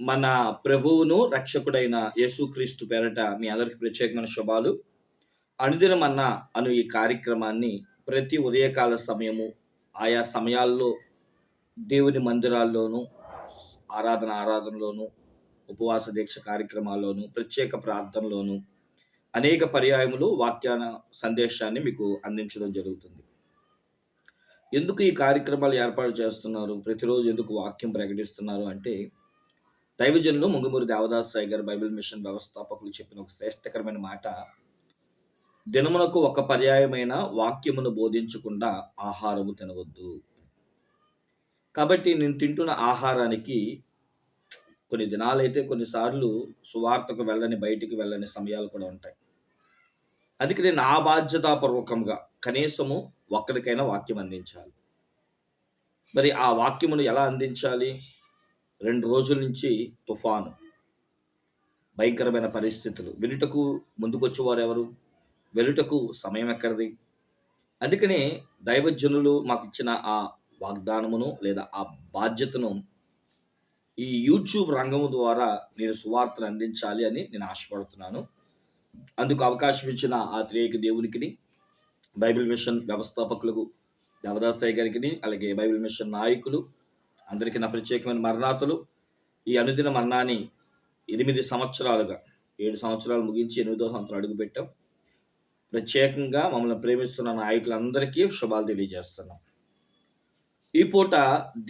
మన ప్రభువును రక్షకుడైన యేసుక్రీస్తు పేరట మీ అందరికి ప్రత్యేకమైన శుభాలు. అనుదినం అన్న అను ఈ కార్యక్రమాన్ని ప్రతి ఉదయకాల సమయము ఆయా సమయాల్లో దేవుని మందిరాల్లోనూ ఆరాధన ఆరాధనలోనూ ఉపవాస దీక్ష కార్యక్రమాల్లోనూ ప్రత్యేక ప్రార్థనలోను అనేక పర్యాయములు వాక్యాన సందేశాన్ని మీకు అందించడం జరుగుతుంది. ఎందుకు ఈ కార్యక్రమాలు ఏర్పాటు చేస్తున్నారు? ప్రతిరోజు ఎందుకు వాక్యం ప్రకటిస్తున్నారు అంటే దైవజనులు ముంగుమూరి దేవదాస్ సైగర్ బైబిల్ మిషన్ వ్యవస్థాపకులు చెప్పిన ఒక శ్రేష్టకరమైన మాట. దినమునకు ఒక పర్యాయమైన వాక్యమును బోధించకుండా ఆహారము తినవద్దు. కాబట్టి నేను తింటున్న ఆహారానికి కొన్ని దినాలైతే కొన్నిసార్లు సువార్తకు వెళ్ళని బయటికి వెళ్ళని సమయాలు కూడా ఉంటాయి. అందుకే నేను ఆ బాధ్యతాపూర్వకంగా కనీసము ఒక్కడికైనా వాక్యం అందించాలి. మరి ఆ వాక్యమును ఎలా అందించాలి? రెండు రోజుల నుంచి తుఫాను. భయంకరమైన పరిస్థితులు. వెలుటకు ముందుకొచ్చేవారు ఎవరు? వెలుటకు సమయం ఎక్కడిది? అందుకనే దైవజనులు మాకు ఇచ్చిన ఆ వాగ్దానమును లేదా ఆ బాధ్యతను ఈ యూట్యూబ్ రంగము ద్వారా నేను సువార్తను అందించాలి అని నేను ఆశపడుతున్నాను. అందుకు అవకాశం ఇచ్చిన ఆ త్రియేక దేవునికి బైబిల్ మిషన్ వ్యవస్థాపకులకు దేవదాసాయి గారికి అలాగే బైబిల్ మిషన్ నాయకులు అందరికీ నా ప్రత్యేకమైన మరణాతులు. ఈ అనుదిన మరణాన్ని ఎనిమిది సంవత్సరాలుగా ఏడు సంవత్సరాలు ముగించి ఎనిమిదో సంవత్సరం అడుగుపెట్టాం ప్రత్యేకంగా మమ్మల్ని ప్రేమిస్తున్న నాయకులందరికీ శుభాలు తెలియజేస్తున్నాం. ఈ పూట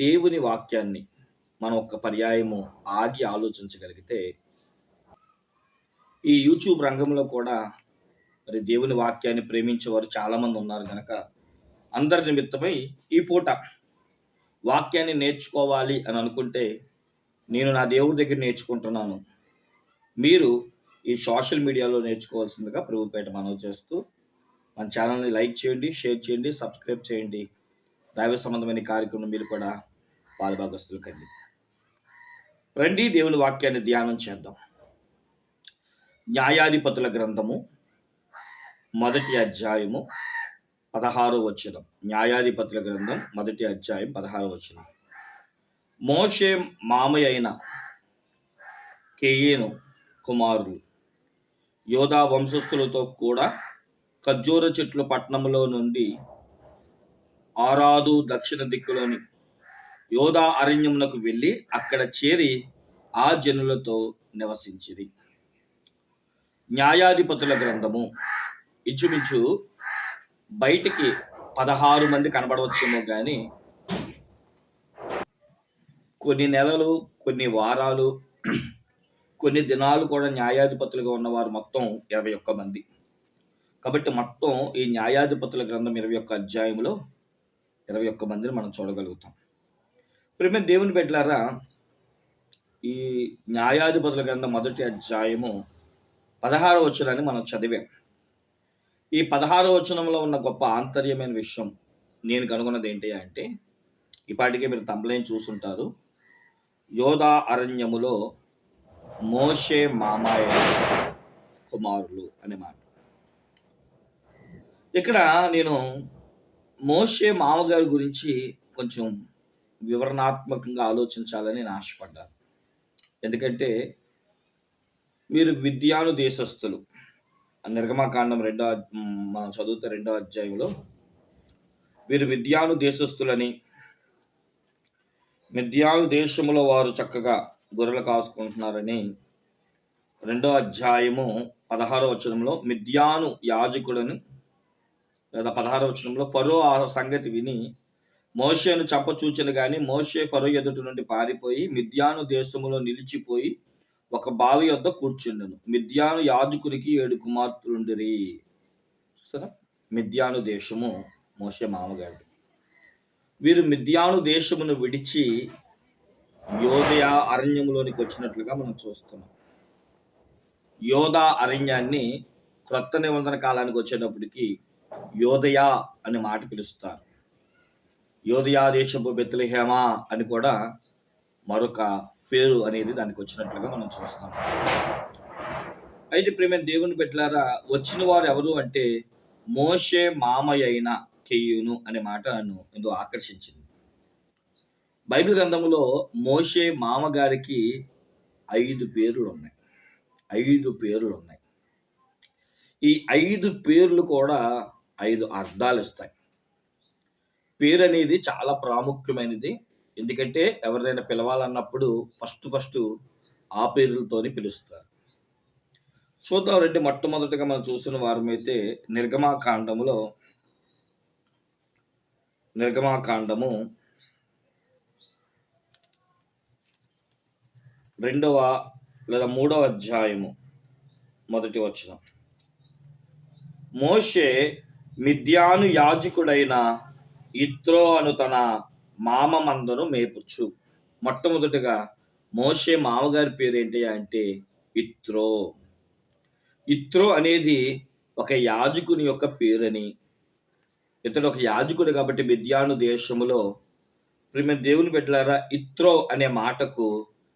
దేవుని వాక్యాన్ని మనం ఒక పర్యాయము ఆగి ఆలోచించగలిగితే ఈ యూట్యూబ్ రంగంలో కూడా మరి దేవుని వాక్యాన్ని ప్రేమించేవారు చాలామంది ఉన్నారు కనుక అందరి నిమిత్తమై ఈ పూట వాక్యాన్ని నేర్చుకోవాలి అని అనుకుంటే నేను నా దేవుడి దగ్గర నేర్చుకుంటున్నాను. మీరు ఈ సోషల్ మీడియాలో నేర్చుకోవాల్సిందిగా ప్రభుపేట మనవి చేస్తూ మన ఛానల్ని లైక్ చేయండి షేర్ చేయండి సబ్స్క్రైబ్ చేయండి. దైవ సంబంధమైన కార్యక్రమం మీరు కూడా పాలుభాగస్తులు కండి రండి దేవుని వాక్యాన్ని ధ్యానం చేద్దాం. న్యాయాధిపతుల గ్రంథము మొదటి అధ్యాయము పదహారో వచనం. న్యాయాధిపతుల గ్రంథం మొదటి అధ్యాయం పదహారో వచనం. మోషే మామయ్య అయిన కేయేను కుమారులు. యోధా వంశస్థులతో కూడా ఖర్జూర చెట్లు పట్టణంలో నుండి ఆరాదు దక్షిణ దిక్కులోని యోధా అరణ్యమునకు వెళ్ళి అక్కడ చేరి ఆ జనులతో నివసించింది న్యాయాధిపతుల గ్రంథము. ఇంచుమించు బయటికి పదహారు మంది కనబడవచ్చేమో కానీ కొన్ని నెలలు కొన్ని వారాలు కొన్ని దినాలు కూడా న్యాయాధిపతులుగా ఉన్నవారు మొత్తం ఇరవై ఒక్క మంది. కాబట్టి మొత్తం ఈ న్యాయాధిపతుల గ్రంథం ఇరవై ఒక్క అధ్యాయంలో ఇరవై ఒక్క మందిని మనం చూడగలుగుతాం. ప్రేమ దేవుని బిడ్డలారా ఈ న్యాయాధిపతుల గ్రంథం మొదటి అధ్యాయము పదహారవ వచ్చినని మనం చదివాం. ఈ పదహారో వచనంలో ఉన్న గొప్ప ఆంతర్యమైన విషయం నేను కనుగొన్నది ఏంటి అంటే ఇప్పటికే మీరు తమ్లైన్ చూసుంటారు. యోధా అరణ్యములో మోషే మామాయ కుమారులు అనే మాట. ఇక్కడ నేను మోషే మామగారి గురించి కొంచెం వివరణాత్మకంగా ఆలోచించాలని నేను ఆశపడ్డాను. ఎందుకంటే మీరు విద్యాను దేశస్థులు. నిర్గమకాండం రెండో మనం చదువుతే రెండో అధ్యాయంలో వీరు విద్యాను దేశస్థులని మిద్యాను దేశములో వారు చక్కగా గొర్రెలు కాసుకుంటున్నారని రెండో అధ్యాయము పదహారో వచనంలో మిద్యాను యాజకులను లేదా పదహారో వచనంలో ఫరో ఆ సంగతి విని మోషేను చంపచూచను కానీ మోషే ఫరో ఎదుటి నుండి పారిపోయి మిద్యాను దేశములో నిలిచిపోయి ఒక బావి వద్ద కూర్చుండెను. మిద్యాను యాజకునికి ఏడు కుమార్తెలుండిరి. చూస్తారా మిద్యాను దేశము మోసే మామగారు వీరు మిద్యాను దేశమును విడిచి యోధయ అరణ్యములోనికి వచ్చినట్లుగా మనం చూస్తున్నాం. యోధా అరణ్యాన్ని క్రొత్త నిబంధన కాలానికి వచ్చేటప్పటికి యోధయ అనే మాట పిలుస్తారు. యోధయా దేశపు బెత్లహేమ అని కూడా మరొక పేరు అనేది దానికి వచ్చినట్లుగా మనం చూస్తాం. అయితే ప్రేమ దేవుని పెట్టారా వచ్చిన వారు ఎవరు అంటే మోషే మామయ్య అయిన కెయ్యూను అనే మాట నన్ను ఎందుకు ఆకర్షించింది. బైబిల్ గ్రంథంలో మోషే మామగారికి ఐదు పేర్లు ఉన్నాయి ఐదు పేర్లు ఉన్నాయి ఈ ఐదు పేర్లు కూడా ఐదు అర్థాలు ఇస్తాయి. పేరు అనేది చాలా ప్రాముఖ్యమైనది. ఎందుకంటే ఎవరినైనా పిలవాలన్నప్పుడు ఫస్ట్ ఫస్ట్ ఆ పేర్లతోని పిలుస్తారు. చూద్దాం రండి. మొట్టమొదటిగా మనం చూసిన వారమైతే నిర్గమాకాండములో నిర్గమాకాండము రెండవ లేదా మూడవ అధ్యాయము మొదటి వచనం. మోషే మిద్యాను యాజకుడైన ఇత్రో అను తన మామ మందను మేపుచ్చు. మొట్టమొదటిగా మోషే మామగారి పేరు ఏంటి అంటే ఇత్రో. ఇత్రో అనేది ఒక యాజకుని యొక్క పేరని. ఇతడు ఒక యాజకుడు కాబట్టి మిద్యాను దేశములో ప్రేమ దేవుని పెట్టారా ఇత్రో అనే మాటకు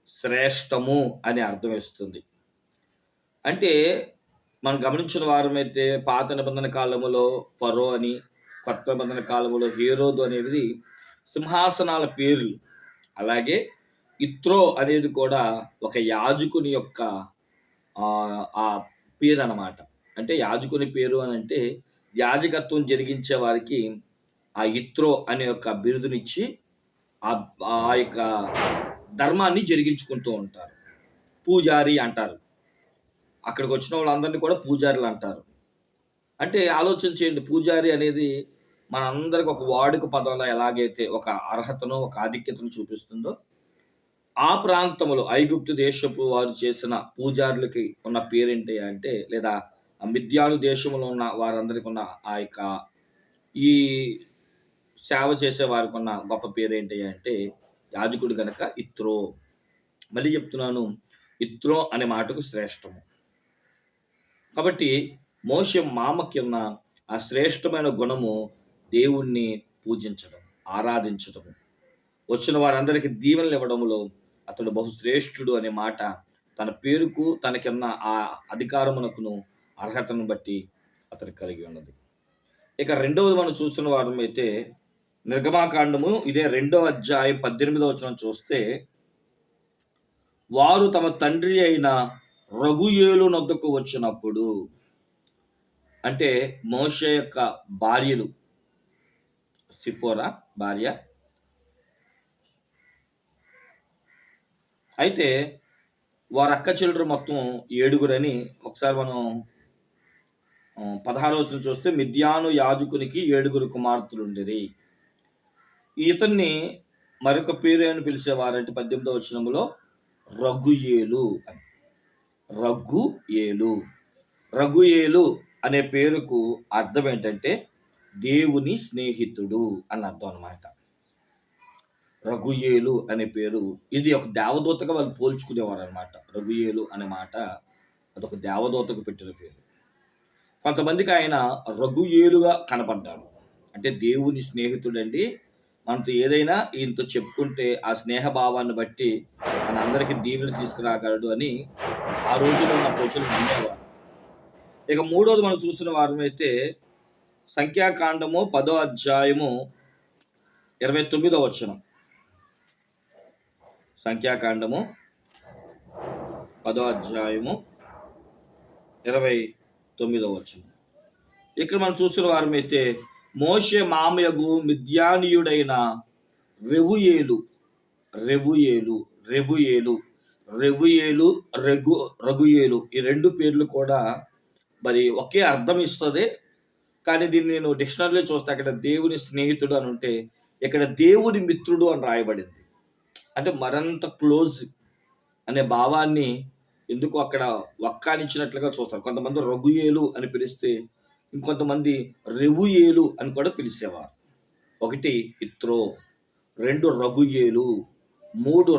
శ్రేష్టము అని అర్థం ఇస్తుంది అంటే మనం గమనించిన వారమైతే పాత నిబంధన కాలములో ఫరో అని కొత్త నిబంధన కాలములో హీరోదు అనేది సింహాసనాల పేర్లు. అలాగే ఇత్రో అనేది కూడా ఒక యాజకుని యొక్క ఆ, పేరు అనమాట అంటే యాజకుని పేరు అని అంటే యాజకత్వం జరిగించే వారికి ఆ ఇత్రో అనే యొక్క బిరుదునిచ్చి ఆ ఆ యొక్క ధర్మాన్ని జరిగించుకుంటూ ఉంటారు. పూజారి అంటారు. అక్కడికి వచ్చిన వాళ్ళందరినీ కూడా పూజారులు అంటారు. అంటే ఆలోచన చేయండి పూజారి అనేది మనందరికి ఒక వాడుక పదంలో ఎలాగైతే ఒక అర్హతను ఒక ఆధిక్యతను చూపిస్తుందో ఆ ప్రాంతంలో ఐగుప్తు దేశపు వారు చేసిన పూజారులకి ఉన్న పేరేంటి అంటే లేదా మిథ్యాను దేశంలో ఉన్న వారందరికి ఉన్న ఆ యొక్క ఈ సేవ చేసే వారికి ఉన్న గొప్ప పేరేంటి అంటే యాజకుడు గనక ఇత్రో. మళ్ళీ చెప్తున్నాను ఇత్రో అనే మాటకు శ్రేష్టము. కాబట్టి మోసం మామకి ఉన్న ఆ శ్రేష్టమైన గుణము దేవుణ్ణి పూజించడం ఆరాధించడం. వచ్చిన వారందరికీ దీవెనలు ఇవ్వడంలో అతడు బహుశ్రేష్ఠుడు అనే మాట తన పేరుకు తనకిన్న ఆ అధికారమునకును అర్హతను బట్టి అతను కలిగి ఉన్నది. ఇక రెండవది మనం చూస్తున్న వారం అయితే నిర్గమాకాండము. ఇదే రెండో అధ్యాయం పద్దెనిమిదవ వచనం చూస్తే వారు తమ తండ్రి అయిన రఘుయేలు నొద్దకు వచ్చినప్పుడు అంటే మోష యొక్క భార్యలు సిఫోరా భార్య. అయితే వారి అక్క చెల్లెలు మొత్తం ఏడుగురని ఒకసారి మనం ఆ, చూస్తే మిద్యాను యాజకునికి ఏడుగురు కుమార్తెలు ఉండేది ఇతన్ని మరొక పేరు అని పిలిచేవారంటే పద్దెనిమిదవ వచనంలో రఘుయేలు అని. రఘు ఏలు రఘుయేలు అనే పేరుకు అర్థం ఏంటంటే దేవుని స్నేహితుడు అని అర్థం అనమాట రఘుయేలు అనే పేరు ఇది ఒక దేవదూతగా వాళ్ళు పోల్చుకునేవారు అనమాట రఘుయేలు అనే మాట అదొక దేవదూతకు పెట్టిన పేరు. కొంతమందికి ఆయన రఘుయేలుగా కనపడ్డాడు అంటే దేవుని స్నేహితుడండి. మనతో ఏదైనా ఈయనతో చెప్పుకుంటే ఆ స్నేహ భావాన్ని బట్టి మన అందరికీ దీవెన తీసుకురాగలడు అని ఆ రోజుల్లో ఉన్న ప్రజలు నమ్మేవారు. ఇక మూడోది మనం చూసిన వారం అయితే సంఖ్యాకాండము పదో అధ్యాయము ఇరవై తొమ్మిదో వచనం. సంఖ్యాకాండము పదో అధ్యాయము ఇరవై తొమ్మిదో వచనం. ఇక్కడ మనం చూసిన వారమైతే మోషే మామయగు మిద్యానీయుడైన రెవుయేలు రెవుయేలు రెవుయేలు రెవుయేలు రఘు రఘుయేలు ఈ రెండు పేర్లు కూడా మరి ఒకే అర్థం ఇస్తుంది. కానీ దీన్ని నేను డిక్షనరీలో చూస్తే అక్కడ దేవుని స్నేహితుడు అని ఉంటే ఇక్కడ దేవుని మిత్రుడు అని రాయబడింది. అంటే మరంత క్లోజ్ అనే భావాన్ని ఎందుకు అక్కడ వక్కానిచ్చినట్లుగా చూస్తారు కొంతమంది రఘుయేలు అని పిలిస్తే ఇంకొంతమంది రెవుయేలు అని కూడా పిలిచేవారు. ఒకటి ఇత్రో రెండు రఘుయేలు మూడు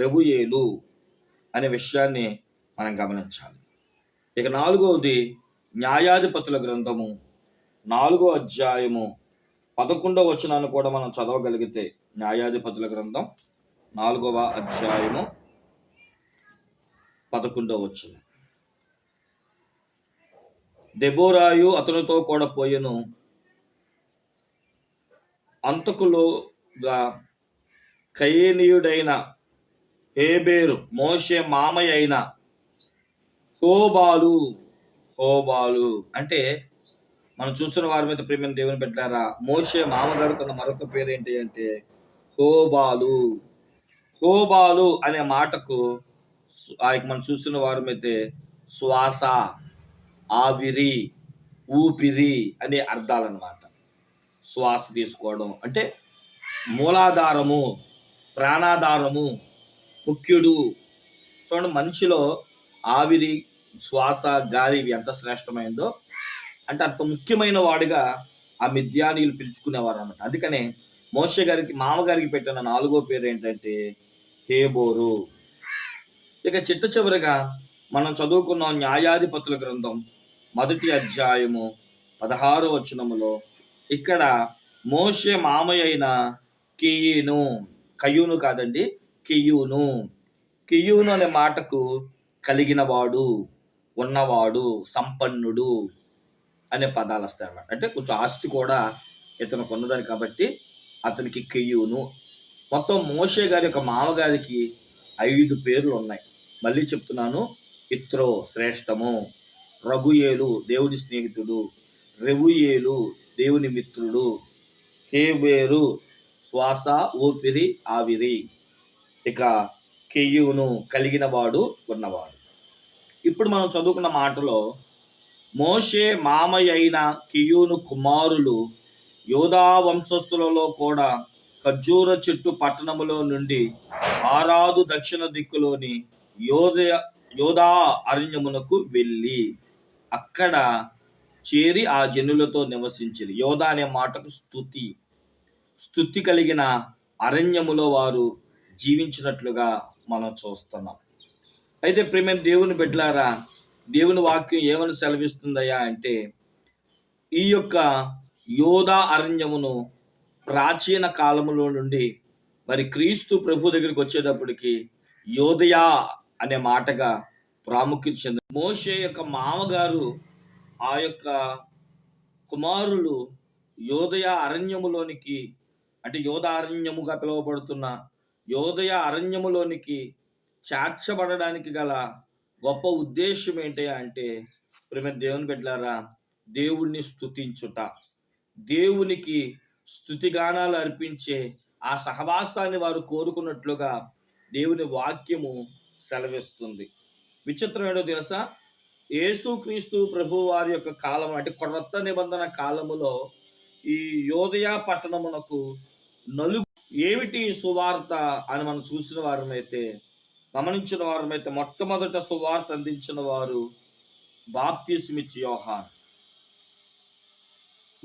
రెవుయేలు అనే విషయాన్ని మనం గమనించాలి. ఇక నాలుగవది న్యాయాధిపతుల గ్రంథము నాలుగో అధ్యాయము పదకొండవ వచనాన్ని కూడా మనం చదవగలిగితే న్యాయాధిపతుల గ్రంథం నాలుగవ అధ్యాయము పదకొండవ వచనం. దెబోరాయు అతనితో కూడా పోయెను. అంతకులుగా కయేనీయుడైన హేబేరు మోషే మామయ్య అయిన హోబాలు హోబాలు అంటే మనం చూస్తున్న వారి మీద ప్రేమ దేవుని పెట్టారా మోషే మామగారుకున్న మరొక పేరు ఏంటి అంటే హోబాలు. హోబాలు అనే మాటకు సు- ఆ యొక్క మనం చూస్తున్న వారి అయితే శ్వాస ఆవిరి ఊపిరి అనే అర్థాలన్నమాట. శ్వాస తీసుకోవడం అంటే మూలాధారము ప్రాణాధారము ముఖ్యుడు. చూడండి మనిషిలో ఆవిరి శ్వాస గాలి ఇవి ఎంత శ్రేష్టమైందో అంటే అంత ముఖ్యమైన వాడిగా ఆ మిద్యానీయులు పిలుచుకునేవారు అనమాట అందుకనే మోష గారికి మామగారికి పెట్టిన నాలుగో పేరు ఏంటంటే హేబోరు. ఇక చిట్ట చివరిగా మనం చదువుకున్న న్యాయాధిపతుల గ్రంథం మొదటి అధ్యాయము పదహారో వచనములో ఇక్కడ మోషే మామయ్య అయిన కియ్యూను కయ్యూను కాదండి కియ్యూను కియ్యూను అనే మాటకు కలిగినవాడు ఉన్నవాడు సంపన్నుడు. అనే పదాలు వస్తాయి అన్నమాట. అంటే కొంచెం ఆస్తి కూడా ఇతను కొన్నదని కాబట్టి అతనికి కెయ్యూను. మొత్తం మోషే గారి యొక్క మామగారికి ఐదు పేర్లు ఉన్నాయి. మళ్ళీ చెప్తున్నాను ఇత్రో శ్రేష్టము రఘుయేలు దేవుని స్నేహితుడు రెవుయేలు దేవుని మిత్రుడు హేబేరు శ్వాస ఊపిరి ఆవిరి. ఇక కెయ్యూను కలిగిన వాడు ఉన్నవాడు. ఇప్పుడు మనం చదువుకున్న మాటలో మోషే మామయ్య అయిన కియూను కుమారులు యోధా వంశస్థులలో కూడా ఖర్జూర చెట్టు పట్టణములో నుండి ఆరాదు దక్షిణ దిక్కులోని యోధ యోధా అరణ్యమునకు వెళ్ళి అక్కడ చేరి ఆ జనులతో నివసించింది యోధా అనే మాటకు స్థుతి. స్థుతి కలిగిన అరణ్యములో వారు జీవించినట్లుగా మనం చూస్తున్నాం. అయితే ప్రేమ దేవుని బిడ్డలారా దేవుని వాక్యం ఏమని సెలవిస్తుందయ్యా అంటే ఈ యొక్క యోధా అరణ్యమును ప్రాచీన కాలములో నుండి మరి క్రీస్తు ప్రభు దగ్గరికి వచ్చేటప్పటికి యోధయా అనే మాటగా ప్రాముఖ్యత చెంది మోషే యొక్క మామగారు ఆ యొక్క కుమారులు యోధయ అరణ్యములోనికి అంటే యోధ అరణ్యముగా పిలువబడుతున్న యోధయ అరణ్యములోనికి చేర్చబడడానికి గల గొప్ప ఉద్దేశం ఏంటి అంటే ప్రేమ దేవుని బిడ్డలారా దేవుణ్ణి స్తుతించుట. దేవునికి స్థుతిగానాలు అర్పించే ఆ సహవాసాన్ని వారు కోరుకున్నట్లుగా దేవుని వాక్యము సెలవిస్తుంది. విచిత్రం తెలుసా? యేసుక్రీస్తు ప్రభు వారి యొక్క కాలం అంటే కొత్త నిబంధన కాలములో ఈ యోదయ పట్టణమునకు నలుగు ఏమిటి సువార్త అని మనం చూసిన వారమైతే గమనించిన వారమైతే మొట్టమొదట సువార్త అందించిన వారు బాప్తిస్మిచ్ యోహాన్.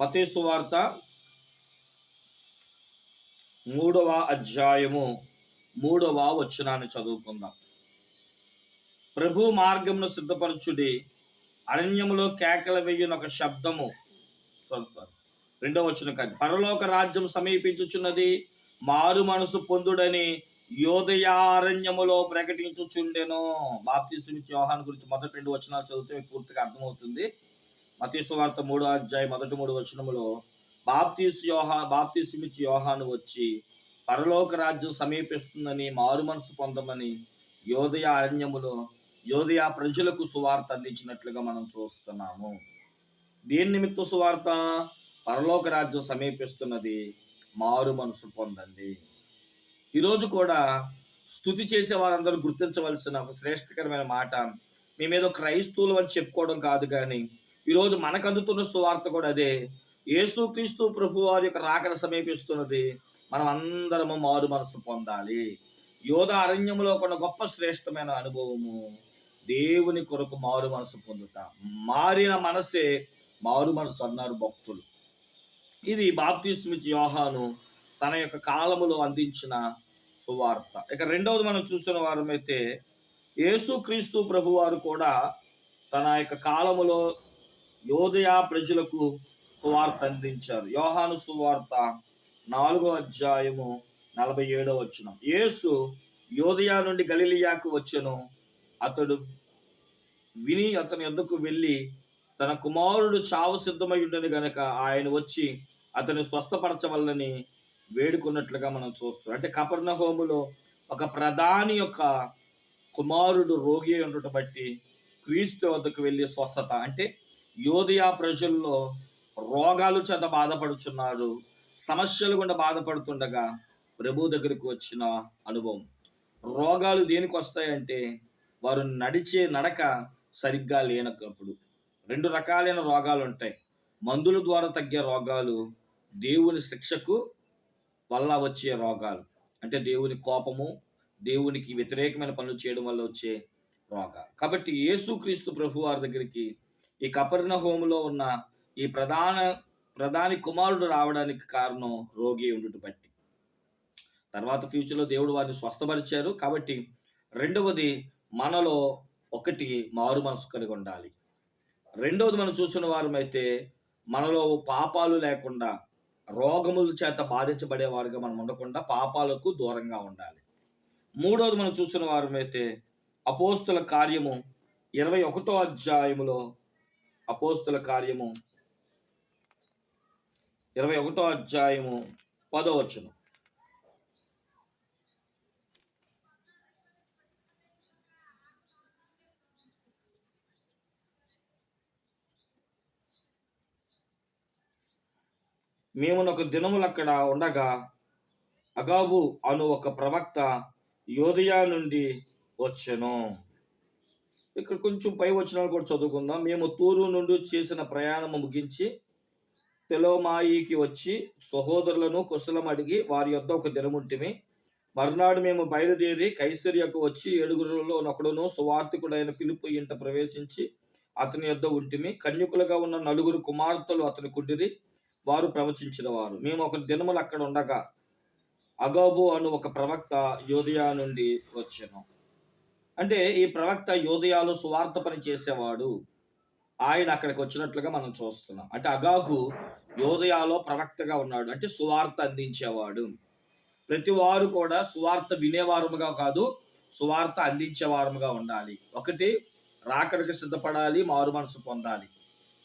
మతే సువార్త మూడవ అధ్యాయము మూడవ వచనాన్ని చదువుకుందాం. ప్రభు మార్గమును సిద్ధపరచుడి అరణ్యములో కేకల వేయున ఒక శబ్దము. చదువుతారు రెండవ వచనం కాదు. పరలోక రాజ్యం సమీపించుచున్నది మారు మనసు పొందుడని యోదయారణ్యములో ప్రకటించుచుండెను. బాప్తిస్మిచ్ యోహాన్ గురించి మొదటి రెండు వచనాలు చదివితే మీకు పూర్తిగా అర్థమవుతుంది. మతీసు వార్త మూడో అధ్యాయం మొదటి మూడు వచనములో బాప్తీసు యోహా బాప్తిస్మిచ్ యోహాను వచ్చి పరలోక రాజ్యం సమీపిస్తుందని మారు మనసు పొందమని యోదయ అరణ్యములో యోదయ ప్రజలకు సువార్త అందించినట్లుగా మనం చూస్తున్నాము. దేని నిమిత్త సువార్త? పరలోక రాజ్యం సమీపిస్తున్నది మారు మనసు పొందండి. ఈరోజు కూడా స్థుతి చేసే వారందరూ గుర్తించవలసిన ఒక శ్రేష్టకరమైన మాట. మేమేదో క్రైస్తవులు అని చెప్పుకోవడం కాదు కానీ ఈరోజు మనకు అందుతున్న సువార్త కూడా అదే. యేసుక్రీస్తు ప్రభు వారి యొక్క రాకడ సమీపిస్తున్నది. మనం అందరము మారు మనసు పొందాలి. యోధ అరణ్యంలో కొన్ని గొప్ప శ్రేష్టమైన అనుభవము. దేవుని కొరకు మారు మనసు పొందుతాం. మారిన మనసే మారు మనసు అన్నారు భక్తులు. ఇది బాప్తిస్మిచ్ యోహాను తన యొక్క కాలములో అందించిన సువార్త. ఇక రెండవది మనం చూసిన వారమైతే యేసుక్రీస్తు ప్రభు వారు కూడా తన యొక్క కాలములో యోధయా ప్రజలకు సువార్త అందించారు. యోహాను సువార్త నాలుగో అధ్యాయము నలభై ఏడో వచ్చిన యేసు యోధయా నుండి గలిలియాకు వచ్చెను. అతడు విని అతని ఎందుకు వెళ్ళి తన కుమారుడు చావు సిద్ధమై ఉండని గనక ఆయన వచ్చి అతని స్వస్థపరచవల్లని వేడుకున్నట్లుగా మనం చూస్తున్నాం. అంటే కపర్ణ హోములో ఒక ప్రధాని యొక్క కుమారుడు రోగి ఉండటం బట్టి క్రీస్తు వద్దకు వెళ్ళి స్వస్థత అంటే యోధియా ప్రజల్లో రోగాలు చేత బాధపడుచున్నారు సమస్యలు గుండా బాధపడుతుండగా ప్రభు దగ్గరికి వచ్చిన అనుభవం. రోగాలు దేనికి వస్తాయంటే వారు నడిచే నడక సరిగ్గా లేనప్పుడు. రెండు రకాలైన రోగాలు ఉంటాయి. మందుల ద్వారా తగ్గే రోగాలు దేవుని శిక్షకు వల్ల వచ్చే రోగాలు. అంటే దేవుని కోపము దేవునికి వ్యతిరేకమైన పనులు చేయడం వల్ల వచ్చే రోగాలు. కాబట్టి యేసుక్రీస్తు ప్రభు వారి దగ్గరికి ఈ కపర్ణ హోములో ఉన్న ఈ ప్రధాన ప్రధాని కుమారుడు రావడానికి కారణం రోగి ఉండుట బట్టి. తర్వాత ఫ్యూచర్లో దేవుడు వారిని స్వస్థపరిచారు. కాబట్టి రెండవది మనలో ఒకటి మారు మనసు కలిగి ఉండాలి. రెండవది మనం చూసిన వారమైతే మనలో పాపాలు లేకుండా రోగముల చేత బాధించబడేవారుగా మనం ఉండకుండా పాపాలకు దూరంగా ఉండాలి. మూడవది మనం చూసిన వారమైతే అపోస్తుల కార్యము ఇరవై ఒకటో అధ్యాయములో అపోస్తుల కార్యము ఇరవై ఒకటో అధ్యాయము పదో మేమునొక మేము ఒక దినములు అక్కడ ఉండగా అగాబు అను ఒక ప్రవక్త యోధయా నుండి వచ్చెను. ఇక్కడ కొంచెం పై వచనాలు కూడా చదువుకుందాం. మేము తూరు నుండి చేసిన ప్రయాణము ముగించి తెలోమాయికి వచ్చి సహోదరులను కుశలం అడిగి వారి యొద్ద ఒక దినముంటిమి. మర్నాడు మేము బయలుదేరి కైసర్యకు వచ్చి ఏడుగురులో ఒకడును సువార్థికుడైన పిలుపు ఇంట ప్రవేశించి అతని యొద్ద ఉంటిమి. కన్యకులుగా ఉన్న నలుగురు కుమార్తెలు అతని కుడిరి. వారు ప్రవచించిన వారు మేము ఒక దినములు అక్కడ ఉండగా అగోబు అను ఒక ప్రవక్త యోధయా నుండి వచ్చాను. అంటే ఈ ప్రవక్త యోధయాలు సువార్త పని చేసేవాడు. ఆయన అక్కడికి వచ్చినట్లుగా మనం చూస్తున్నాం. అంటే అగాగు యోధయాలో ప్రవక్తగా ఉన్నాడు. అంటే సువార్త అందించేవాడు. ప్రతి వారు కూడా సువార్త వినేవారముగా కాదు సువార్త అందించేవారముగా ఉండాలి. ఒకటి రాకడికి సిద్ధపడాలి మారు మనసు పొందాలి.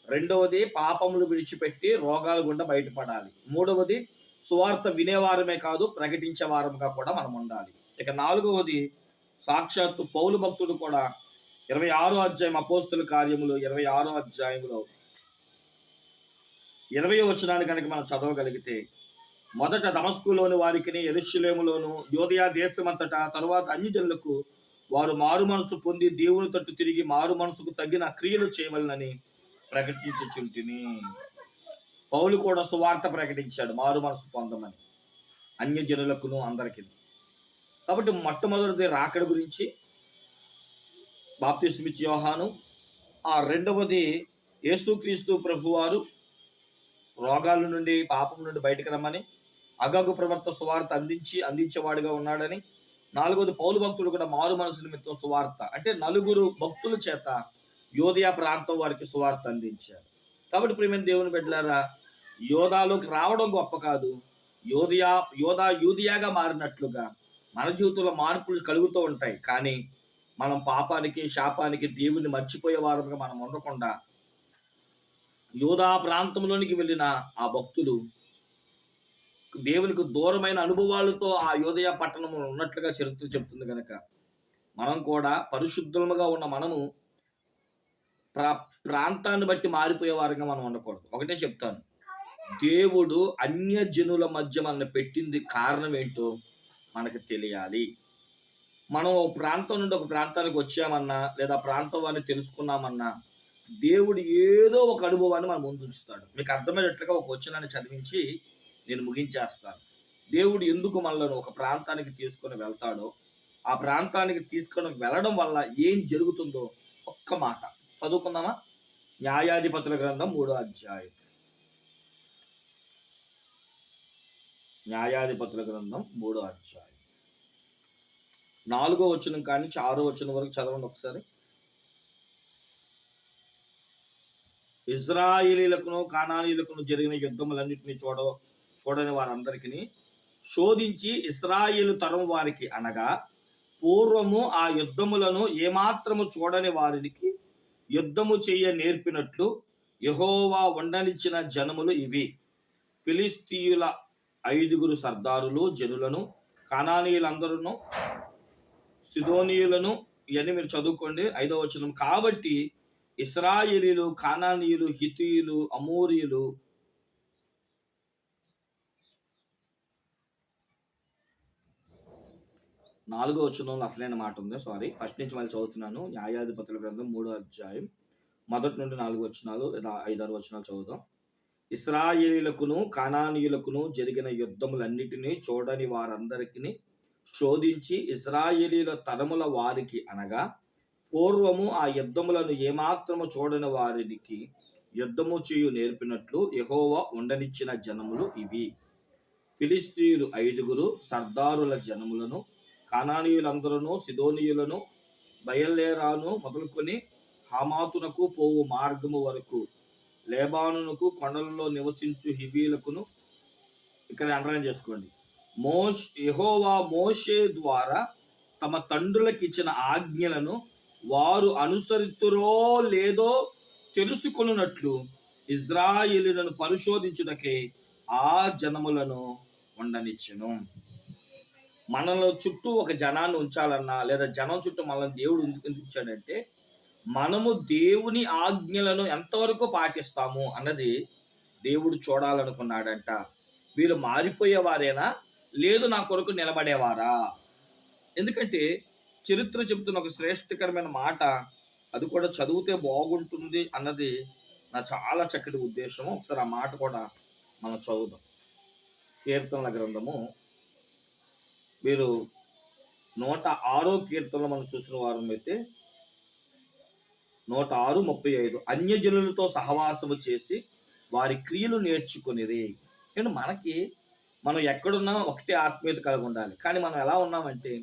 రెండవది పాపములు విడిచిపెట్టి రోగాల గుండా బయటపడాలి. మూడవది సువార్త వినేవారమే కాదు ప్రకటించే వారముగా కూడా మనం ఉండాలి. ఇక నాలుగవది సాక్షాత్తు పౌలు భక్తుడు కూడా ఇరవై ఆరో అధ్యాయం అపోస్తుల కార్యములు ఇరవై ఆరో అధ్యాయంలో ఇరవై వచనాన్ని కనుక మనం చదవగలిగితే మొదట దమస్కులోని వారికి ఎరుషులేములోను యోధయా దేశమంతటా తరువాత అన్ని జనులకు వారు మారు మనసు పొంది దేవుని తట్టు తిరిగి మారు మనసుకు తగిన క్రియలు చేయవలనని ప్రకటించుచుంటిని పౌలు కూడా సువార్త ప్రకటించాడు మారు మనసు పొందమని. అన్య జనులకును అందరికీ. కాబట్టి మొట్టమొదటిది రాకడ గురించి బాప్తిస్మిచ్ యోహాను. ఆ రెండవది యేసుక్రీస్తు ప్రభువారు రోగాల నుండి పాపం నుండి బయటకు రమ్మని అగగు ప్రవర్త సువార్త అందించి అందించేవాడిగా ఉన్నాడని. నాలుగవది పౌలు భక్తుడు కూడా మారు మనసు నిమిత్తం సువార్త. అంటే నలుగురు భక్తుల చేత యోధియా ప్రాంతం వారికి సువార్త అందించారు. కాబట్టి ప్రియమైన దేవుని బిడ్డలారా యోధాలోకి రావడం గొప్ప కాదు. యోధియా యోధా యూదియాగా మారినట్లుగా మన జీవితంలో మార్పులు కలుగుతూ ఉంటాయి. కానీ మనం పాపానికి శాపానికి దేవుని మర్చిపోయే వారంగా మనం ఉండకుండా యోధా ప్రాంతంలోనికి వెళ్ళిన ఆ భక్తులు దేవునికి దూరమైన అనుభవాలతో ఆ యోధయ పట్టణంలో ఉన్నట్లుగా చరిత్ర చెబుతుంది కనుక మనం కూడా పరిశుద్ధముగా ఉన్న మనము ప్రా ప్రాంతాన్ని బట్టి మారిపోయే వారంగా మనం ఉండకూడదు. ఒకటే చెప్తాను. దేవుడు అన్య జనుల మధ్య మనల్ని పెట్టింది కారణం ఏంటో మనకు తెలియాలి. మనం ఒక ప్రాంతం నుండి ఒక ప్రాంతానికి వచ్చామన్నా లేదా ప్రాంతం అని తెలుసుకున్నామన్నా దేవుడు ఏదో ఒక అనుభవాన్ని మన ముందు ఉంచుతాడు. మీకు అర్థమయ్యేట్లుగా ఒక వచనాన్ని చదివించి నేను ముగించేస్తాను. దేవుడు ఎందుకు మనల్ని ఒక ప్రాంతానికి తీసుకొని వెళ్తాడో ఆ ప్రాంతానికి తీసుకొని వెళ్ళడం వల్ల ఏం జరుగుతుందో ఒక్క మాట. చదువుకుందామా? న్యాయాధిపతుల గ్రంథం మూడో అధ్యాయం. న్యాయాధిపతుల గ్రంథం మూడో అధ్యాయం. నాలుగో వచనం కానీ ఆరో వచనం వరకు చదవండి ఒకసారి. ఇజ్రాయిలీలకును కానానీలకును జరిగిన యుద్ధములన్నింటినీ చూడ చూడని వారందరికీ శోధించి ఇస్రాయిలు తరం వారికి అనగా పూర్వము ఆ యుద్ధములను ఏమాత్రము చూడని వారికి యుద్ధము చెయ్య నేర్పినట్లు యహోవా ఉండనిచ్చిన జనములు ఇవి. ఫిలిస్తీయుల ఐదుగురు సర్దారులు జనులను కణానీయులందరూ సిదోనీయులను ఇవన్నీ మీరు చదువుకోండి ఐదవ వచనం. కాబట్టి ఇస్రాయిలీలు కానానీయులు హితీయులు అమూరియులు నాలుగో వచనంలో అసలైన మాట ఉంది సారీ ఫస్ట్ నుంచి మళ్ళీ చదువుతున్నాను. న్యాయాధిపతుల గ్రంథం మూడో అధ్యాయం మొదటి నుండి నాలుగు వచనాలు లేదా ఐదారు వచనాలు చదువుదాం. ఇస్రాయేలీలకును కణానీయులకును జరిగిన యుద్ధములన్నిటినీ చూడని వారందరికీ శోధించి ఇస్రాయేలీల తరముల వారికి అనగా పూర్వము ఆ యుద్ధములను ఏమాత్రము చూడని వారికి యుద్ధము చేయు నేర్పినట్లు యహోవా ఉండనిచ్చిన జనములు ఇవి. ఫిలిస్తీయులు ఐదుగురు సర్దారుల జనములను కానానీయులందరూ సిదోనీయులను బయల్లేరాను మొదలుకొని హమాతునకు పోవు మార్గము వరకు. లేబానునకు కొండలలో నివసించు హిబీలకును ఇక్కడ అండర్లైన్ చేసుకోండి. మోష్ యహోవా మోషే ద్వారా తమ తండ్రులకు ఇచ్చిన ఆజ్ఞలను వారు అనుసరితురో లేదో తెలుసుకొనున్నట్లు ఇజ్రాయిలులను పరిశోధించుటకే ఆ జనములను ఉండనిచ్చను. మనలో చుట్టూ ఒక జనాన్ని ఉంచాలన్నా లేదా జనం చుట్టూ మనల్ని దేవుడు ఎందుకు ఉంచాడంటే మనము దేవుని ఆజ్ఞలను ఎంతవరకు పాటిస్తాము అన్నది దేవుడు చూడాలనుకున్నాడంట. వీళ్ళు మారిపోయేవారేనా? లేదు నా కొరకు నిలబడేవారా? ఎందుకంటే చరిత్ర చెబుతున్న ఒక శ్రేష్టకరమైన మాట అది కూడా చదివితే బాగుంటుంది అన్నది నా చాలా చక్కటి ఉద్దేశము. ఒకసారి ఆ మాట కూడా మనం చదువుదాం. కీర్తనల గ్రంథము మీరు నూట ఆరో కీర్తనలు మనం చూసిన వారం అయితే నూట ఆరు ముప్పై ఐదు అన్యజనులతో సహవాసము చేసి వారి క్రియలు నేర్చుకునేది. నేను మనకి మనం ఎక్కడున్నా ఒకటే ఆత్మీయత కలిగి ఉండాలి. కానీ మనం ఎలా ఉన్నామంటే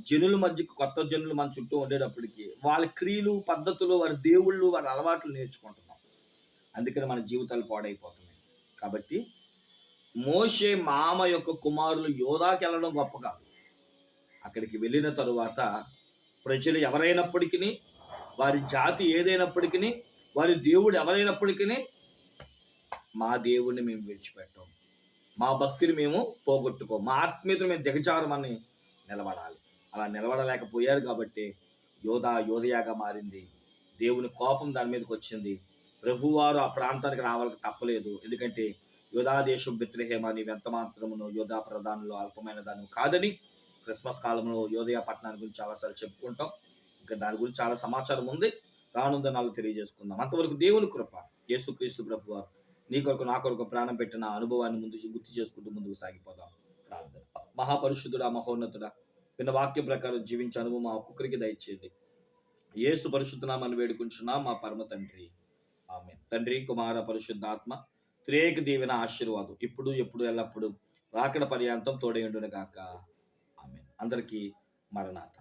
జనుల మధ్య కొత్త జనులు మన చుట్టూ ఉండేటప్పటికి వాళ్ళ క్రియలు పద్ధతులు వారి దేవుళ్ళు వారి అలవాట్లు నేర్చుకుంటున్నాం. అందుకని మన జీవితాలు పాడైపోతున్నాయి. కాబట్టి మోషే మామ యొక్క కుమారులు యోధాకి వెళ్ళడం గొప్ప కాదు. అక్కడికి వెళ్ళిన తరువాత ప్రజలు ఎవరైనప్పటికీ వారి జాతి ఏదైనప్పటికీ వారి దేవుడు ఎవరైనప్పటికీ మా దేవుడిని మేము విడిచిపెట్టాం. మా భక్తిని మేము పోగొట్టుకోం. మా ఆత్మీయతను మేము దిగజారమని నిలబడాలి. అలా నిలబడలేకపోయారు కాబట్టి యోధా యోధయాగా మారింది. దేవుని కోపం దాని మీదకి వచ్చింది. ప్రభువారు ఆ ప్రాంతానికి రావాలని తప్పలేదు. ఎందుకంటే యోధాదేశం దేశం నీవు ఎంత మాత్రమును యోధా ప్రధానంలో అల్పమైన దాని కాదని క్రిస్మస్ కాలంలో యోధయ పట్టణాన్ని గురించి చాలాసార్లు చెప్పుకుంటాం. ఇంకా దాని గురించి చాలా సమాచారం ఉంది. రానుందని నాలుగు తెలియజేసుకుందాం. అంతవరకు దేవుని కృప యేసుక్రీస్తు ప్రభు వారు నీ కొరకు నా కొరకు ప్రాణం పెట్టిన ఆ అనుభవాన్ని ముందు గుర్తు చేసుకుంటూ ముందుకు సాగిపోదాం. ప్రార్థన. మహాపరిశుద్ధుడా మహోన్నతుడా విన్న వాక్యం ప్రకారం జీవించే అనుభవం మా ఒక్కొక్కరికి దయచేయండి. యేసు పరిశుద్ధనామని వేడుకుంటున్నా మా పరమ తండ్రి. ఆమె తండ్రి కుమార పరిశుద్ధాత్మ త్రేకు దీవెన ఆశీర్వాదం. ఇప్పుడు ఎప్పుడు ఎల్లప్పుడు రాకడ పర్యాంతం తోడేయుండును గాక ఆమె అందరికీ మరణాత.